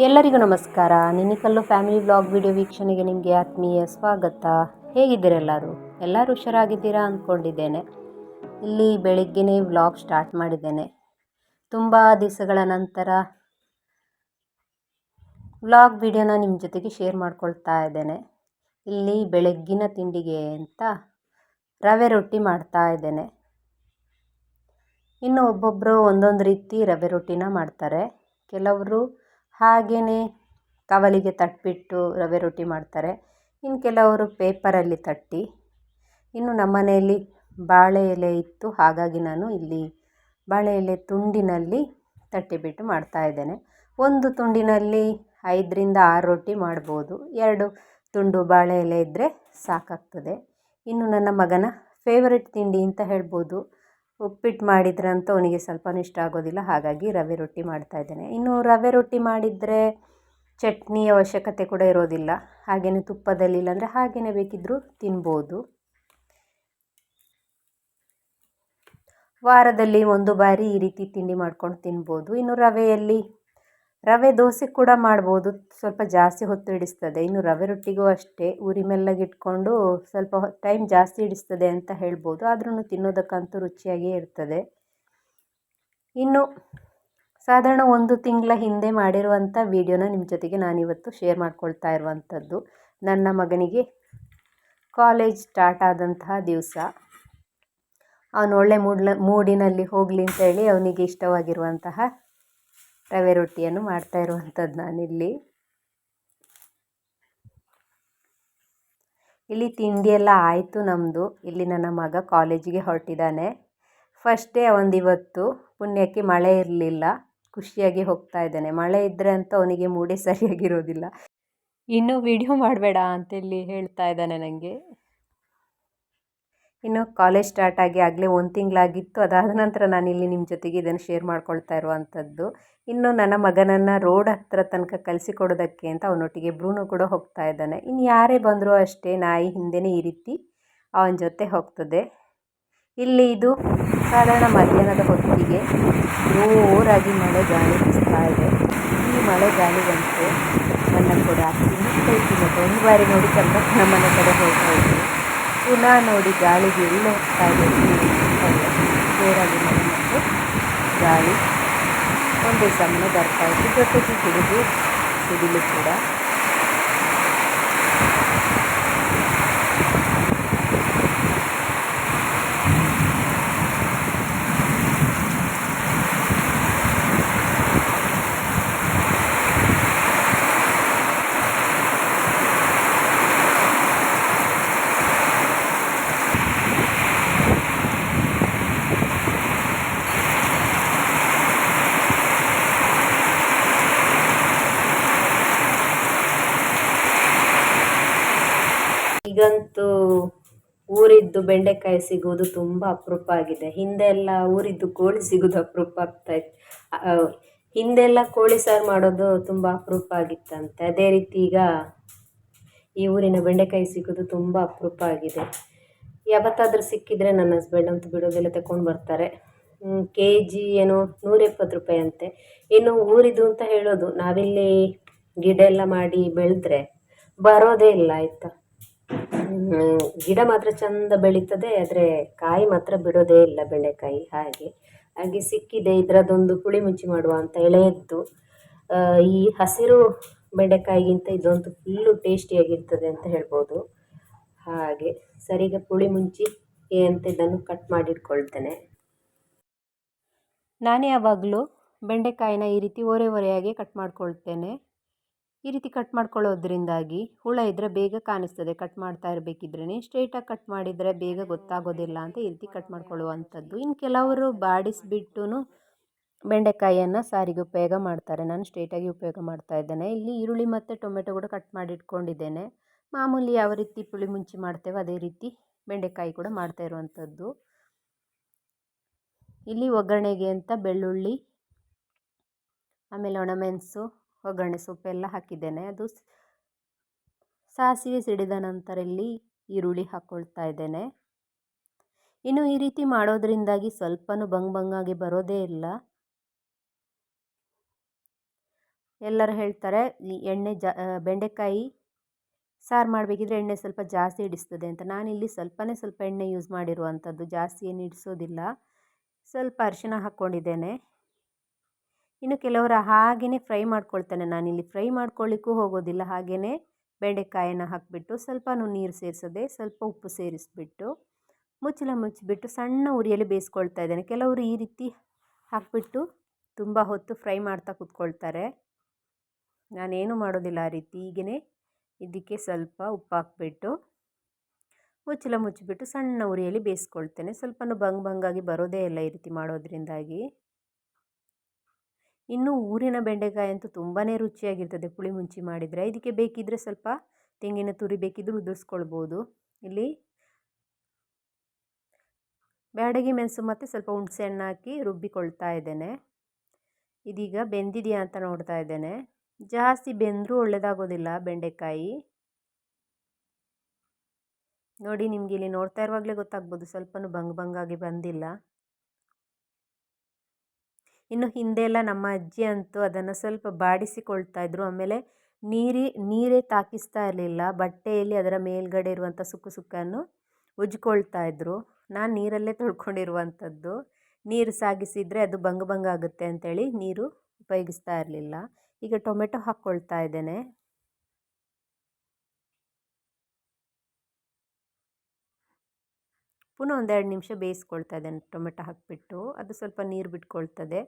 ಎಲ್ಲರಿಗೂ ನಮಸ್ಕಾರ. ನಿನಿಕಲ್ಲು family vlog video ವೀಕ್ಷಣೆಗೆ ನಿಮಗೆ ಆತ್ಮೀಯ ಸ್ವಾಗತ. ಹೇಗಿದ್ದೀರೆಲ್ಲರೂ ಎಲ್ಲರೂ? ಹುಷಾರಾಗಿದ್ದೀರಾ ಅಂದ್ಕೊಂಡಿದ್ದೇನೆ. ಇಲ್ಲಿ ಬೆಳಿಗ್ಗೆನೇ ವ್ಲಾಗ್ ಸ್ಟಾರ್ಟ್ ಮಾಡಿದ್ದೇನೆ. ತುಂಬ ದಿವಸಗಳ ನಂತರ ವ್ಲಾಗ್ ವಿಡಿಯೋನ ನಿಮ್ಮ ಜೊತೆಗೆ ಶೇರ್ ಮಾಡ್ಕೊಳ್ತಾ ಇದ್ದೇನೆ. ಇಲ್ಲಿ ಬೆಳಗ್ಗಿನ ತಿಂಡಿಗೆ ಅಂತ ರವೆ ರೊಟ್ಟಿ ಮಾಡ್ತಾ ಇದ್ದೇನೆ. ಇನ್ನು ಒಬ್ಬೊಬ್ಬರು ಒಂದೊಂದು ರೀತಿ ರವೆ ರೊಟ್ಟಿನ ಮಾಡ್ತಾರೆ. ಕೆಲವರು ಹಾಗೆಯೇ ಕವಲಿಗೆ ತಟ್ಟಿಬಿಟ್ಟು ರವೆ ರೊಟ್ಟಿ ಮಾಡ್ತಾರೆ. ಇನ್ನು ಕೆಲವರು ಪೇಪರಲ್ಲಿ ತಟ್ಟಿ. ಇನ್ನು ನಮ್ಮ ಮನೆಯಲ್ಲಿ ಬಾಳೆ ಎಲೆ ಇತ್ತು. ಹಾಗಾಗಿ ನಾನು ಇಲ್ಲಿ ಬಾಳೆ ಎಲೆ ತುಂಡಿನಲ್ಲಿ ತಟ್ಟಿಬಿಟ್ಟು ಮಾಡ್ತಾ ಇದ್ದೇನೆ. ಒಂದು ತುಂಡಿನಲ್ಲಿ ಐದರಿಂದ ಆರು ರೊಟ್ಟಿ ಮಾಡ್ಬೋದು. ಎರಡು ತುಂಡು ಬಾಳೆ ಎಲೆ ಇದ್ದರೆ ಸಾಕಾಗ್ತದೆ. ಇನ್ನು ನನ್ನ ಮಗನ ಫೇವರೆಟ್ ತಿಂಡಿ ಅಂತ ಹೇಳ್ಬೋದು. ಉಪ್ಪಿಟ್ಟು ಮಾಡಿದ್ರಂತೂ ಅವನಿಗೆ ಸ್ವಲ್ಪನೂ ಇಷ್ಟ ಆಗೋದಿಲ್ಲ, ಹಾಗಾಗಿ ರವೆ ರೊಟ್ಟಿ ಮಾಡ್ತಾ ಇದ್ದೇನೆ. ಇನ್ನು ರವೆ ರೊಟ್ಟಿ ಮಾಡಿದರೆ ಚಟ್ನಿ ಅವಶ್ಯಕತೆ ಕೂಡ ಇರೋದಿಲ್ಲ. ಹಾಗೆಯೇ ತುಪ್ಪದಲ್ಲಿ ಇಲ್ಲಾಂದರೆ ಹಾಗೆಯೇ ಬೇಕಿದ್ದರೂ ತಿನ್ಬೋದು. ವಾರದಲ್ಲಿ ಒಂದು ಬಾರಿ ಈ ರೀತಿ ತಿಂಡಿ ಮಾಡ್ಕೊಂಡು ತಿನ್ಬೋದು. ಇನ್ನು ರವೆಯಲ್ಲಿ ರವೆ ದೋಸೆ ಕೂಡ ಮಾಡ್ಬೋದು. ಸ್ವಲ್ಪ ಜಾಸ್ತಿ ಹೊತ್ತು ಹಿಡಿಸ್ತದೆ. ಇನ್ನು ರವೆ ರೊಟ್ಟಿಗೂ ಅಷ್ಟೇ. ಉರಿ ಮೆಲ್ಲಗಿಟ್ಕೊಂಡು ಸ್ವಲ್ಪ ಟೈಮ್ ಜಾಸ್ತಿ ಹಿಡಿಸ್ತದೆ ಅಂತ ಹೇಳ್ಬೋದು. ಆದ್ರೂ ತಿನ್ನೋದಕ್ಕಂತೂ ರುಚಿಯಾಗಿಯೇ ಇರ್ತದೆ. ಇನ್ನು ಸಾಧಾರಣ ಒಂದು ತಿಂಗಳ ಹಿಂದೆ ಮಾಡಿರುವಂಥ ವೀಡಿಯೋನ ನಿಮ್ಮ ಜೊತೆಗೆ ನಾನಿವತ್ತು ಶೇರ್ ಮಾಡ್ಕೊಳ್ತಾ ಇರುವಂಥದ್ದು. ನನ್ನ ಮಗನಿಗೆ ಕಾಲೇಜ್ ಸ್ಟಾರ್ಟ್ ಆದಂತಹ ದಿವಸ. ಅವನು ಒಳ್ಳೆ ಮೂಡ್ಲ, ಮೂಡಿನಲ್ಲಿ ಹೋಗಲಿ ಅಂತೇಳಿ ಅವನಿಗೆ ಇಷ್ಟವಾಗಿರುವಂತಹ ರವೆ ರೊಟ್ಟಿಯನ್ನು ಮಾಡ್ತಾ ಇರುವಂಥದ್ದು ನಾನಿಲ್ಲಿ. ಇಲ್ಲಿ ತಿಂಡಿ ಎಲ್ಲ ಆಯಿತು ನಮ್ಮದು ಇಲ್ಲಿ ನನ್ನ ಮಗ ಕಾಲೇಜಿಗೆ ಹೊರಟಿದ್ದಾನೆ. ಫಸ್ಟ್ ಡೇ ಇವತ್ತು ಪುಣ್ಯಕ್ಕೆ ಮಳೆ ಇರಲಿಲ್ಲ. ಖುಷಿಯಾಗಿ ಹೋಗ್ತಾ ಇದ್ದಾನೆ. ಮಳೆ ಇದ್ದರೆ ಅಂತ ಅವನಿಗೆ ಮೂಡೇ ಸರಿಯಾಗಿರೋದಿಲ್ಲ. ಇನ್ನೂ ವಿಡಿಯೋ ಮಾಡಬೇಡ ಅಂತೇಳಿ ಹೇಳ್ತಾ ಇದ್ದಾನೆ ನನಗೆ ಇನ್ನು ಕಾಲೇಜ್ ಸ್ಟಾರ್ಟ್ ಆಗಿ ಆಗಲೇ ಒಂದು ತಿಂಗಳಾಗಿತ್ತು. ಅದಾದ ನಂತರ ನಾನು ಇಲ್ಲಿ ನಿಮ್ಮ ಜೊತೆಗೆ ಇದನ್ನು ಶೇರ್ ಮಾಡ್ಕೊಳ್ತಾ ಇರುವಂಥದ್ದು ಇನ್ನು ನನ್ನ ಮಗನನ್ನು ರೋಡ್ ಹತ್ತಿರ ತನಕ ಕಲಿಸಿಕೊಡೋದಕ್ಕೆ ಅಂತ ಅವನೊಟ್ಟಿಗೆ ಬ್ರೂನು ಕೂಡ ಹೋಗ್ತಾ ಇದ್ದಾನೆ. ಇನ್ನು ಯಾರೇ ಬಂದರೂ ಅಷ್ಟೇ ನಾಯಿ ಹಿಂದೆಯೇ ಈ ರೀತಿ ಅವನ ಜೊತೆ ಹೋಗ್ತದೆ. ಇಲ್ಲಿ ಇದು ಸಾಧಾರಣ ಮಧ್ಯಾಹ್ನದ ಹೊತ್ತಿಗೆ ಜೋರಾಗಿ ಮಳೆ ಗಾಳಿ ಬೀಸ್ತಾ ಇದೆ. ಈ ಮಳೆ ಗಾಳಿಗಂತೂ ನನ್ನ ಕೂಡ ಒಂದು ಬಾರಿ ನೋಡಿ ನಮ್ಮ ಮನೆ ಕಡೆ ಹೋಗ್ತಾ ಇದ್ವಿ ಪುನಃ ನೋಡಿ ಗಾಳಿಗೆ ಎಲ್ಲಿ ಹೋಗ್ತಾ ಇದೆ ಜೋರಾಗಿ ಮಳೆ ಮತ್ತು ಗಾಳಿ. ಒಂದೇ ಸಮನೆ ಬರ್ತಾ ಇತ್ತು ಜೊತೆಗೆ ಗುಡುಗು ಸಿಡಿಲು ಕೂಡ ಈಗಂತೂ ಊರಿದ್ದು ಬೆಂಡೆಕಾಯಿ ಸಿಗೋದು ತುಂಬ ಅಪರೂಪ ಆಗಿದೆ. ಹಿಂದೆ ಎಲ್ಲ ಊರಿದ್ದು ಕೋಳಿ ಸಿಗೋದು ಅಪರೂಪ ಆಗ್ತಾಯಿತ್ತು ಹಿಂದೆಲ್ಲ ಕೋಳಿ ಸಾರು ಮಾಡೋದು ತುಂಬ ಅಪರೂಪ ಆಗಿತ್ತಂತೆ. ಅದೇ ರೀತಿ ಈಗ ಈ ಊರಿನ ಬೆಂಡೆಕಾಯಿ ಸಿಗೋದು ತುಂಬ ಅಪರೂಪ ಆಗಿದೆ. ಯಾವತ್ತಾದರೂ ಸಿಕ್ಕಿದರೆ ನನ್ನ ಹಸ್ಬೆಂಡ್ ಅಂತ ಬಿಡೋದೆಲ್ಲ ತಗೊಂಡು ಬರ್ತಾರೆ. ಕೆ ಜಿ ಏನೋ ನೂರೆಪ್ಪತ್ತು ರೂಪಾಯಿ ಅಂತೆ. ಇನ್ನು ಊರಿದ್ದು ಅಂತ ಹೇಳೋದು, ನಾವಿಲ್ಲಿ ಗಿಡ ಎಲ್ಲ ಮಾಡಿ ಬೆಳೆದ್ರೆ ಬರೋದೇ ಇಲ್ಲ, ಆಯಿತಾ? ಗಿಡ ಮಾತ್ರ ಚಂದ ಬೆಳೀತದೆ, ಆದರೆ ಕಾಯಿ ಮಾತ್ರ ಬಿಡೋದೇ ಇಲ್ಲ ಬೆಂಡೆಕಾಯಿ, ಹಾಗೆ. ಹಾಗೆ ಸಿಕ್ಕಿದೆ ಇದರದೊಂದು ಪುಳಿ ಮುಂಚಿ ಮಾಡುವ ಅಂತ ಎಳೆಯದ್ದು. ಈ ಹಸಿರು ಬೆಂಡೆಕಾಯಿಗಿಂತ ಇದೊಂದು ಫುಲ್ಲು ಟೇಸ್ಟಿಯಾಗಿರ್ತದೆ ಅಂತ ಹೇಳ್ಬೋದು. ಹಾಗೆ ಸರಿಗೆ ಪುಳಿ ಮುಂಚಿ ಅಂತ ಇದನ್ನು ಕಟ್ ಮಾಡಿಟ್ಕೊಳ್ತೇನೆ. ನಾನೇ ಯಾವಾಗಲೂ ಬೆಂಡೆಕಾಯಿನ ಈ ರೀತಿ ಒರೆ ಓರೆಯಾಗಿ ಕಟ್ ಮಾಡ್ಕೊಳ್ತೇನೆ. ಈ ರೀತಿ ಕಟ್ ಮಾಡ್ಕೊಳ್ಳೋದ್ರಿಂದಾಗಿ ಹುಳ ಇದ್ದರೆ ಬೇಗ ಕಾಣಿಸ್ತದೆ. ಕಟ್ ಮಾಡ್ತಾ ಇರಬೇಕಿದ್ರೇ ಸ್ಟ್ರೈಟಾಗಿ ಕಟ್ ಮಾಡಿದರೆ ಬೇಗ ಗೊತ್ತಾಗೋದಿಲ್ಲ ಅಂತ ಈ ರೀತಿ ಕಟ್ ಮಾಡ್ಕೊಳ್ಳುವಂಥದ್ದು. ಇನ್ನು ಕೆಲವರು ಬಾಡಿಸಿಬಿಟ್ಟು ಬೆಂಡೆಕಾಯಿಯನ್ನು ಸಾರಿಗೆ ಉಪಯೋಗ ಮಾಡ್ತಾರೆ. ನಾನು ಸ್ಟ್ರೈಟಾಗಿ ಉಪಯೋಗ ಮಾಡ್ತಾ ಇದ್ದೇನೆ. ಇಲ್ಲಿ ಈರುಳ್ಳಿ ಮತ್ತು ಟೊಮೆಟೊ ಕೂಡ ಕಟ್ ಮಾಡಿ ಇಟ್ಕೊಂಡಿದ್ದೇನೆ ಮಾಮೂಲಿ ಯಾವ ರೀತಿ ಪುಳಿ ಮುಂಚಿ ಮಾಡ್ತೇವೆ ಅದೇ ರೀತಿ ಬೆಂಡೆಕಾಯಿ ಕೂಡ ಮಾಡ್ತಾ ಇರುವಂಥದ್ದು. ಇಲ್ಲಿ ಒಗ್ಗರಣೆಗೆ ಅಂತ ಬೆಳ್ಳುಳ್ಳಿ, ಆಮೇಲೆ ಒಣಮೆಣಸು ಒಗ್ಗರಣೆ ಸೊಪ್ಪೆಲ್ಲ ಹಾಕಿದ್ದೇನೆ. ಅದು ಸಾಸಿವೆ ಸಿಡಿದ ನಂತರ ಇಲ್ಲಿ ಈರುಳ್ಳಿ ಹಾಕ್ಕೊಳ್ತಾ ಇದ್ದೇನೆ. ಇನ್ನು ಈ ರೀತಿ ಮಾಡೋದ್ರಿಂದಾಗಿ ಸ್ವಲ್ಪನೂ ಬಂಗ್ ಬಂಗಾಗಿ ಬರೋದೇ ಇಲ್ಲ. ಎಲ್ಲರೂ ಹೇಳ್ತಾರೆ, ಈ ಎಣ್ಣೆ ಜಾ ಬೆಂಡೆಕಾಯಿ ಸಾರು ಮಾಡಬೇಕಿದ್ರೆ ಎಣ್ಣೆ ಸ್ವಲ್ಪ ಜಾಸ್ತಿ ಹಿಡಿಸ್ತದೆ ಅಂತ. ನಾನಿಲ್ಲಿ ಸ್ವಲ್ಪನೇ ಸ್ವಲ್ಪ ಎಣ್ಣೆ ಯೂಸ್ ಮಾಡಿರುವಂಥದ್ದು ಜಾಸ್ತಿ ಏನು ಹಿಡಿಸೋದಿಲ್ಲ. ಸ್ವಲ್ಪ ಅರಿಶಿನ ಹಾಕ್ಕೊಂಡಿದ್ದೇನೆ ಇನ್ನು ಕೆಲವರು ಹಾಗೆಯೇ ಫ್ರೈ ಮಾಡ್ಕೊಳ್ತಾನೆ. ನಾನಿಲ್ಲಿ ಫ್ರೈ ಮಾಡ್ಕೊಳ್ಳಿಕ್ಕೂ ಹೋಗೋದಿಲ್ಲ. ಹಾಗೆಯೇ ಬೆಂಡೆಕಾಯನ್ನು ಹಾಕಿಬಿಟ್ಟು ಸ್ವಲ್ಪ ನೀರು ಸೇರಿಸದೆ ಸ್ವಲ್ಪ ಉಪ್ಪು ಸೇರಿಸಿಬಿಟ್ಟು ಮುಚ್ಚಳ ಮುಚ್ಚಿಬಿಟ್ಟು ಸಣ್ಣ ಉರಿಯಲ್ಲಿ ಬೇಯಿಸ್ಕೊಳ್ತಾ ಇದ್ದೇನೆ. ಕೆಲವರು ಈ ರೀತಿ ಹಾಕಿಬಿಟ್ಟು ತುಂಬ ಹೊತ್ತು ಫ್ರೈ ಮಾಡ್ತಾ ಕೂತ್ಕೊಳ್ತಾರೆ. ನಾನೇನು ಮಾಡೋದಿಲ್ಲ ಆ ರೀತಿ. ಹೀಗೇ ಇದಕ್ಕೆ ಸ್ವಲ್ಪ ಉಪ್ಪು ಹಾಕ್ಬಿಟ್ಟು ಮುಚ್ಚಳ ಮುಚ್ಚಿಬಿಟ್ಟು ಸಣ್ಣ ಉರಿಯಲ್ಲಿ ಬೇಯಿಸ್ಕೊಳ್ತೇನೆ. ಸ್ವಲ್ಪನೂ ಬಂಗ್ ಬಂಗಾಗಿ ಬರೋದೇ ಇಲ್ಲ ಈ ರೀತಿ ಮಾಡೋದ್ರಿಂದಾಗಿ. ಇನ್ನು ಊರಿನ ಬೆಂಡೆಕಾಯಿ ಅಂತೂ ತುಂಬಾ ರುಚಿಯಾಗಿರ್ತದೆ. ಪುಳಿ ಮುಂಚಿ ಮಾಡಿದರೆ. ಇದಕ್ಕೆ ಬೇಕಿದ್ದರೆ ಸ್ವಲ್ಪ ತೆಂಗಿನ ತುರಿ ಬೇಕಿದ್ದರೂ ಉದುರಿಸ್ಕೊಳ್ಬೋದು. ಇಲ್ಲಿ ಬ್ಯಾಡಗಿ ಮೆಣಸು ಮತ್ತು ಸ್ವಲ್ಪ ಹುಣಸೆ ಹಣ್ಣು ಹಾಕಿ ರುಬ್ಬಿಕೊಳ್ತಾ ಇದ್ದೇನೆ. ಇದೀಗ ಬೆಂದಿದೆಯಾ ಅಂತ ನೋಡ್ತಾ ಇದ್ದೇನೆ. ಜಾಸ್ತಿ ಬೆಂದರೂ ಒಳ್ಳೆಯದಾಗೋದಿಲ್ಲ ಬೆಂಡೆಕಾಯಿ. ನೋಡಿ ನಿಮಗೆ ಇಲ್ಲಿ ನೋಡ್ತಾ ಇರುವಾಗಲೇ ಗೊತ್ತಾಗ್ಬೋದು. ಸ್ವಲ್ಪನೂ ಬಂಗ್ ಬಂಗಾಗಿ ಬಂದಿಲ್ಲ. ಇನ್ನು ಹಿಂದೆ ಎಲ್ಲ ನಮ್ಮ ಅಜ್ಜಿ ಅಂತೂ ಅದನ್ನು ಸ್ವಲ್ಪ ಬಾಡಿಸಿಕೊಳ್ತಾ ಇದ್ರು. ಆಮೇಲೆ ನೀರಿ, ನೀರೇ ತಾಕಿಸ್ತಾ ಇರಲಿಲ್ಲ. ಬಟ್ಟೆಯಲ್ಲಿ ಅದರ ಮೇಲ್ಗಡೆ ಇರುವಂಥ ಸುಕ್ಕು ಸುಕ್ಕನ್ನು ಉಜ್ಕೊಳ್ತಾ ಇದ್ರು. ನಾನು ನೀರಲ್ಲೇ ತೊಳ್ಕೊಂಡಿರುವಂಥದ್ದು. ನೀರು ಸಾಗಿಸಿದರೆ ಅದು ಬಂಗ ಬಂಗ ಆಗುತ್ತೆ ಅಂತೇಳಿ ನೀರು ಉಪಯೋಗಿಸ್ತಾ ಇರಲಿಲ್ಲ. ಈಗ ಟೊಮೆಟೊ ಹಾಕ್ಕೊಳ್ತಾ ಇದ್ದೇನೆ. ಪುನಃ ಒಂದೆರಡು ನಿಮಿಷ ಬೇಯಿಸ್ಕೊಳ್ತಾ ಇದ್ದೇನೆ ಟೊಮೆಟೊ ಹಾಕಿಬಿಟ್ಟು. ಅದು ಸ್ವಲ್ಪ ನೀರು ಬಿಟ್ಕೊಳ್ತದೆ.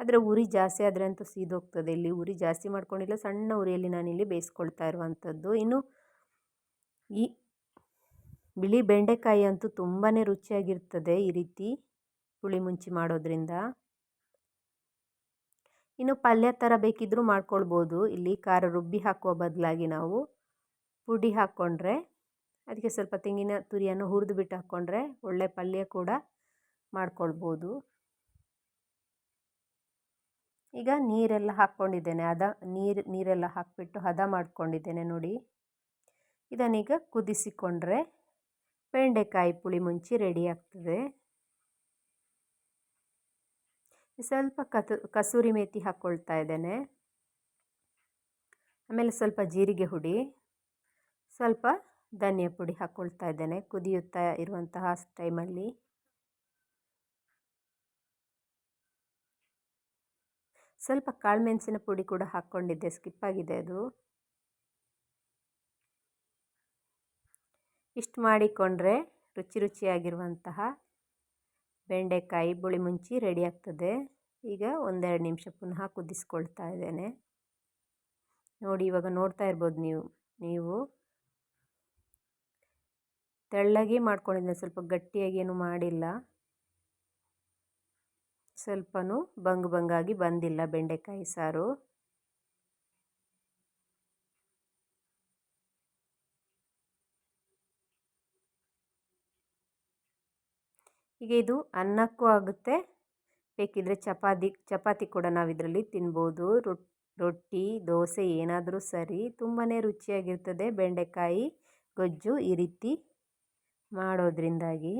ಆದರೆ ಉರಿ ಜಾಸ್ತಿ ಆದರೆ ಅಂತೂ ಸೀದೋಗ್ತದೆ. ಇಲ್ಲಿ ಉರಿ ಜಾಸ್ತಿ ಮಾಡ್ಕೊಂಡಿಲ್ಲ, ಸಣ್ಣ ಉರಿಯಲ್ಲಿ ನಾನಿಲ್ಲಿ ಬೇಯಿಸ್ಕೊಳ್ತಾ ಇರುವಂಥದ್ದು. ಇನ್ನು ಈ ಬಿಳಿ ಬೆಂಡೆಕಾಯಿ ಅಂತೂ ತುಂಬಾ ರುಚಿಯಾಗಿರ್ತದೆ ಈ ರೀತಿ ಹುಳಿ ಮುಂಚಿ ಮಾಡೋದ್ರಿಂದ. ಇನ್ನು ಪಲ್ಯ ಥರ ಬೇಕಿದ್ದರೂ ಮಾಡ್ಕೊಳ್ಬೋದು. ಇಲ್ಲಿ ಖಾರ ರುಬ್ಬಿ ಹಾಕುವ ಬದಲಾಗಿ ನಾವು ಪುಡಿ ಹಾಕ್ಕೊಂಡ್ರೆ, ಅದಕ್ಕೆ ಸ್ವಲ್ಪ ತೆಂಗಿನ ತುರಿಯನ್ನು ಹುರಿದು ಬಿಟ್ಟು ಹಾಕ್ಕೊಂಡ್ರೆ ಒಳ್ಳೆ ಪಲ್ಯ ಕೂಡ ಮಾಡ್ಕೊಳ್ಬೋದು. ಈಗ ನೀರೆಲ್ಲ ಹಾಕ್ಕೊಂಡಿದ್ದೇನೆ. ಹದ ನೀರು, ನೀರೆಲ್ಲ ಹಾಕಿಬಿಟ್ಟು ಹದ ಮಾಡ್ಕೊಂಡಿದ್ದೇನೆ ನೋಡಿ. ಇದನ್ನೀಗ ಕುದಿಸಿಕೊಂಡ್ರೆ ಬೆಂಡೆಕಾಯಿ ಪುಳಿ ಮುಂಚಿ ರೆಡಿ ಆಗ್ತದೆ. ಸ್ವಲ್ಪ ಕತು ಕಸೂರಿ ಮೇತಿ ಹಾಕ್ಕೊಳ್ತಾ ಇದ್ದೇನೆ. ಆಮೇಲೆ ಸ್ವಲ್ಪ ಜೀರಿಗೆ ಹುಡಿ, ಸ್ವಲ್ಪ ಧನಿಯಾ ಪುಡಿ ಹಾಕ್ಕೊಳ್ತಾ ಇದ್ದೇನೆ ಕುದಿಯುತ್ತಾ ಇರುವಂತಹ ಟೈಮಲ್ಲಿ ಸ್ವಲ್ಪ ಕಾಳುಮೆಣಸಿನ ಪುಡಿ ಕೂಡ ಹಾಕ್ಕೊಂಡಿದ್ದೆ, ಸ್ಕಿಪ್ ಆಗಿದೆ ಅದು. ಇಷ್ಟು ಮಾಡಿಕೊಂಡ್ರೆ ರುಚಿ ರುಚಿಯಾಗಿರುವಂತಹ ಬೆಂಡೆಕಾಯಿ ಬುಳಿ ಮುಂಚಿ ರೆಡಿ ಆಗ್ತದೆ. ಈಗ ಒಂದೆರಡು ನಿಮಿಷ ಪುನಃ ಕುದಿಸ್ಕೊಳ್ತಾ ಇದ್ದೇನೆ. ನೋಡಿ, ಇವಾಗ ನೋಡ್ತಾ ಇರ್ಬೋದು ನೀವು ನೀವು ತೆಳ್ಳಗೆ ಮಾಡ್ಕೊಂಡಿದ್ದೆ ಸ್ವಲ್ಪ ಗಟ್ಟಿಯಾಗಿ ಏನು ಮಾಡಿಲ್ಲ. ಸ್ವಲ್ಪನೂ ಬಂಗ್ ಬಂಗಾಗಿ ಬಂದಿಲ್ಲ ಬೆಂಡೆಕಾಯಿ ಸಾರು. ಈಗ ಇದು ಅನ್ನಕ್ಕೂ ಆಗುತ್ತೆ ಬೇಕಿದ್ದರೆ ಚಪಾತಿ ಚಪಾತಿ ಕೂಡ ನಾವು ಇದರಲ್ಲಿ ತಿನ್ಬೋದು ರೊಟ್ಟಿ, ದೋಸೆ ಏನಾದರೂ ಸರಿ ತುಂಬಾ ರುಚಿಯಾಗಿರ್ತದೆ ಬೆಂಡೆಕಾಯಿ ಗೊಜ್ಜು ಈ ರೀತಿ ಮಾಡೋದ್ರಿಂದಾಗಿ.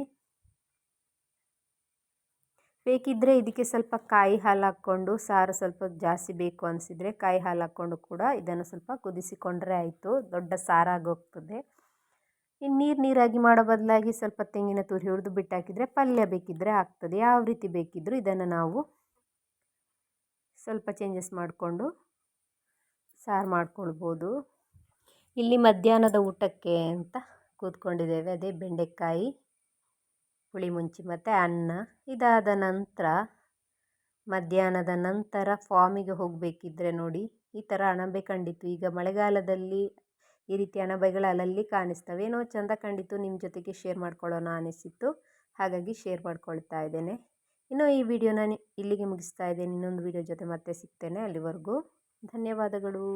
ಬೇಕಿದ್ದರೆ ಇದಕ್ಕೆ ಸ್ವಲ್ಪ ಕಾಯಿ ಹಾಲು ಹಾಕ್ಕೊಂಡು ಸಾರು ಸ್ವಲ್ಪ ಜಾಸ್ತಿ ಬೇಕು ಅನಿಸಿದರೆ ಕಾಯಿ ಹಾಲು ಹಾಕ್ಕೊಂಡು ಕೂಡ ಇದನ್ನು ಸ್ವಲ್ಪ ಕುದಿಸಿಕೊಂಡ್ರೆ ಆಯಿತು, ದೊಡ್ಡ ಸಾರಾಗೋಗ್ತದೆ. ಇನ್ನು ನೀರು ನೀರಾಗಿ ಮಾಡೋ ಬದಲಾಗಿ ಸ್ವಲ್ಪ ತೆಂಗಿನ ತುರಿ ಹುರಿದು ಬಿಟ್ಟು ಹಾಕಿದರೆ ಪಲ್ಯ ಬೇಕಿದ್ದರೆ ಆಗ್ತದೆ, ಯಾವ ರೀತಿ ಬೇಕಿದ್ದರೂ ಇದನ್ನು ನಾವು ಸ್ವಲ್ಪ ಚೇಂಜಸ್ ಮಾಡಿಕೊಂಡು ಸಾರು ಮಾಡ್ಕೊಳ್ಬೋದು. ಇಲ್ಲಿ ಮಧ್ಯಾಹ್ನದ ಊಟಕ್ಕೆ ಅಂತ ಕೂತ್ಕೊಂಡಿದ್ದೇವೆ, ಅದೇ ಬೆಂಡೆಕಾಯಿ. ಹುಳಿ ಮುಂಚಿ ಮತ್ತು ಅನ್ನ ಇದಾದ ನಂತರ, ಮಧ್ಯಾಹ್ನದ ನಂತರ ಫಾಮಿಗೆ ಹೋಗಬೇಕಿದ್ರೆ ನೋಡಿ. ಈ ಥರ ಅಣಬೆ ಕಂಡಿತ್ತು. ಈಗ ಮಳೆಗಾಲದಲ್ಲಿ ಈ ರೀತಿ ಅಣಬೆಗಳು ಅಲ್ಲಲ್ಲಿ ಕಾಣಿಸ್ತವೆ. ಏನೋ ಚೆಂದ ಕಂಡಿತ್ತು. ನಿಮ್ಮ ಜೊತೆಗೆ ಶೇರ್ ಮಾಡ್ಕೊಳ್ಳೋಣ ಅನಿಸಿತ್ತು. ಹಾಗಾಗಿ ಶೇರ್ ಮಾಡ್ಕೊಳ್ತಾ ಇದ್ದೇನೆ. ಇನ್ನು ಈ ವಿಡಿಯೋನ ಇಲ್ಲಿಗೆ ಮುಗಿಸ್ತಾ ಇದ್ದೇನೆ. ಇನ್ನೊಂದು ವಿಡಿಯೋ ಜೊತೆ ಮತ್ತೆ ಸಿಗ್ತೇನೆ ಅಲ್ಲಿವರೆಗೂ. ಧನ್ಯವಾದಗಳು.